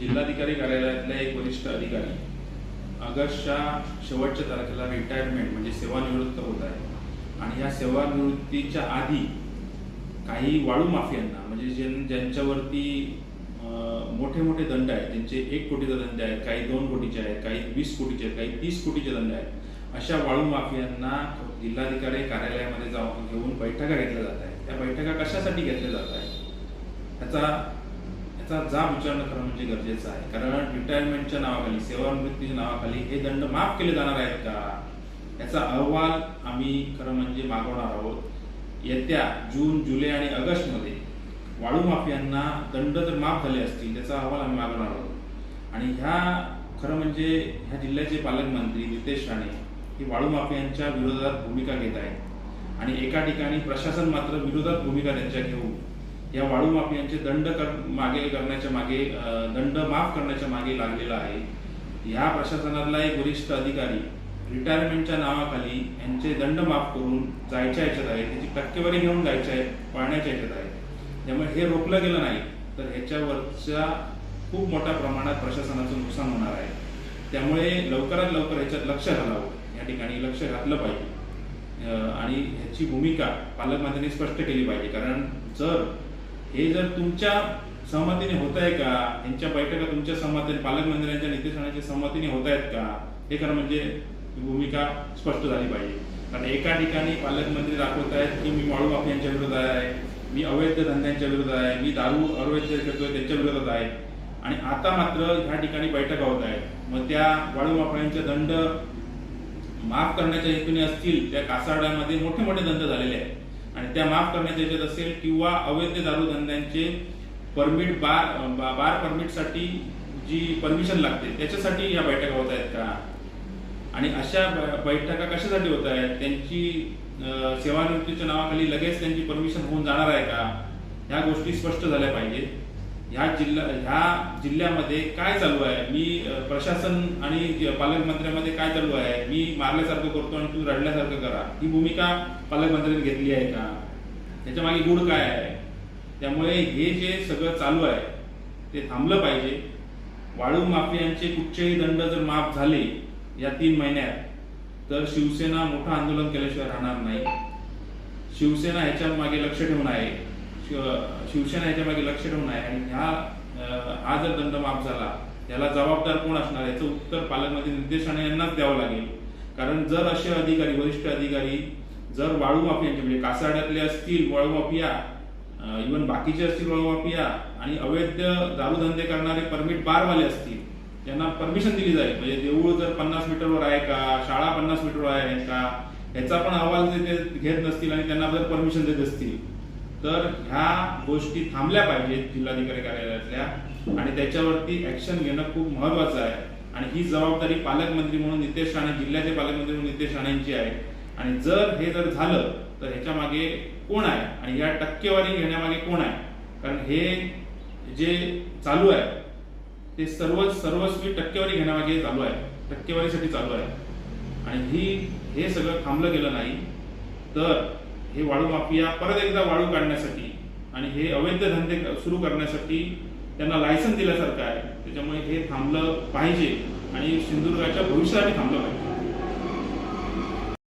जिल्हाधिकारी कार्यालयातले एक वरिष्ठ अधिकारी ऑगस्टच्या शेवटच्या तारखेला रिटायरमेंट म्हणजे सेवानिवृत्त होत आहे आणि या सेवानिवृत्तीच्या आधी काही वाळू माफियांना म्हणजे ज्यां ज्यांच्यावरती मोठे मोठे दंड आहेत ज्यांचे एक कोटीचा दंड आहे काही दोन कोटीचे आहेत काही वीस कोटीचे आहेत काही तीस कोटीचे दंड आहेत अशा वाळू माफियांना जिल्हाधिकारी कार्यालयामध्ये जाऊन घेऊन बैठका घेतल्या जात आहेत. त्या बैठका कशासाठी घेतल्या जात आहेत? त्याचा याचा जाब विचारणं खरं म्हणजे गरजेचं आहे. कारण रिटायरमेंटच्या नावाखाली सेवानिवृत्तीच्या नावाखाली हे दंड माफ केले जाणार आहेत का? याचा अहवाल आम्ही खरं म्हणजे मागवणार आहोत. येत्या जून जुलै आणि ऑगस्टमध्ये वाळू माफियांना दंड जर माफ झाले असतील त्याचा अहवाल आम्ही मागवणार आहोत. आणि ह्या खरं म्हणजे ह्या जिल्ह्याचे पालकमंत्री नितेश राणे हे वाळू माफियांच्या विरोधात भूमिका घेत आहेत. आणि एका ठिकाणी प्रशासन मात्र विरोधात भूमिका त्यांच्या घेऊन या वाळू माफियांचे दंड कर मागे करण्याच्या मागे दंड माफ करण्याच्या मागे लागलेला आहे. ह्या प्रशासनातला एक वरिष्ठ अधिकारी रिटायरमेंटच्या नावाखाली यांचे दंड माफ करून जायच्या याच्यात आहे. त्याची टक्केवारी घेऊन जायच्या आहे पाळण्याच्या याच्यात आहे. त्यामुळे हे रोखलं गेलं नाही तर ह्याच्यावरच्या खूप मोठ्या प्रमाणात प्रशासनाचं नुकसान होणार आहे. त्यामुळे लवकरात लवकर ह्याच्यात लक्ष घालावं. या ठिकाणी लक्ष घातलं पाहिजे. आणि ह्याची भूमिका पालकमंत्र्यांनी स्पष्ट केली पाहिजे. कारण जर हे जर तुमच्या सहमतीने होत आहे का? यांच्या बैठका तुमच्या सहमतीने पालकमंत्र्यांच्या निर्देशनाच्या सहमतीने होत आहेत का? हे खरं म्हणजे भूमिका स्पष्ट झाली पाहिजे. कारण एका ठिकाणी पालकमंत्री दाखवत आहेत की मी वाळू माफियांच्या विरोधात आहे मी अवैध धंद्यांच्या विरोधात आहे मी दारू अवैध करतोय त्यांच्या विरोधात आहे. आणि आता मात्र ह्या ठिकाणी बैठका होत आहेत. मग त्या वाळू माफियांचे दंड माफ करण्याच्या हेतूने असतील त्या कासारड्यामध्ये मोठे मोठे दंड झालेले आहेत. आणि त्या माफ करण्याच्या याच्यात असेल किंवा अवैध दारू धंद्यांचे परमिट बार बार परमिटसाठी जी परमिशन लागते त्याच्यासाठी या बैठका होत आहेत का? आणि अशा बैठका कशासाठी होत आहेत? त्यांची सेवानिवृत्तीच्या नावाखाली लगेच त्यांची परमिशन होऊन जाणार आहे का? ह्या गोष्टी स्पष्ट झाल्या पाहिजेत. ह्या जिल्हा ह्या जिल्ह्यामध्ये काय चालू आहे? मी प्रशासन आणि पालकमंत्र्यामध्ये काय चालू आहे? मी मारल्यासारखं करतो आणि तू रडल्यासारखं करा. ही भूमिका पालकमंत्र्यांनी घेतली आहे का? त्याच्यामागे काय आहे? त्यामुळे हे जे सगळं चालू आहे ते थांबलं पाहिजे. वाळू माफियांचे कुठचेही दंड जर माफ झाले या तीन महिन्यात तर शिवसेना मोठं आंदोलन केल्याशिवाय राहणार नाही. शिवसेना ह्याच्या मागे लक्ष ठेवून आहे. शिवसेना याच्या मागे लक्ष ठेवून आहे आणि ह्या हा जर दंड माफ झाला याला जबाबदार कोण असणार? याचं उत्तर पालकमंत्री निर्देशाने यांनाच द्यावं लागेल. कारण जर असे अधिकारी वरिष्ठ अधिकारी जर वाळू म्हणजे, म्हणजे कासाड्यातले असतील वाळूमाफिया इवन बाकीचे असतील वाळूमाफिया आणि अवैध दारू धंदे करणारे परमिट बारवाले असतील त्यांना परमिशन दिली जाईल. म्हणजे देऊळ जर पन्नास मीटरवर आहे का शाळा पन्नास मीटरवर आहे का ह्याचा पण अहवाल ते घेत नसतील आणि त्यांना जर परमिशन देत असतील. तर ह्या गोष्टी थांबल्या पाहिजेत जिल्हाधिकारी कार्यालयातल्या. आणि त्याच्यावरती ऍक्शन घेणं खूप महत्वाचं आहे. आणि ही जबाबदारी पालकमंत्री म्हणून नितेश राणे जिल्ह्याचे पालकमंत्री म्हणून नितेश राणेंची आहे. आणि जर हे जर झालं तर ह्याच्या मागे कोण आहे? आणि या टक्केवारी घेण्यामागे कोण आहे? कारण हे जे चालू आहे ते सर्व सर्वस्वी टक्केवारी घेण्यामागे चालू आहे. टक्केवारीसाठी चालू आहे. आणि ही हे सगळं थांबलं गेलं नाही. तर हे वाळू माफिया परत एकदा वाळू काढण्यासाठी आणि हे अवैध धंदे सुरू करण्यासाठी त्यांना लायसन दिल्यासारखं आहे. त्याच्यामुळे हे थांबलं पाहिजे आणि सिंधुदुर्गाच्या भविष्यासाठी थांबलं पाहिजे.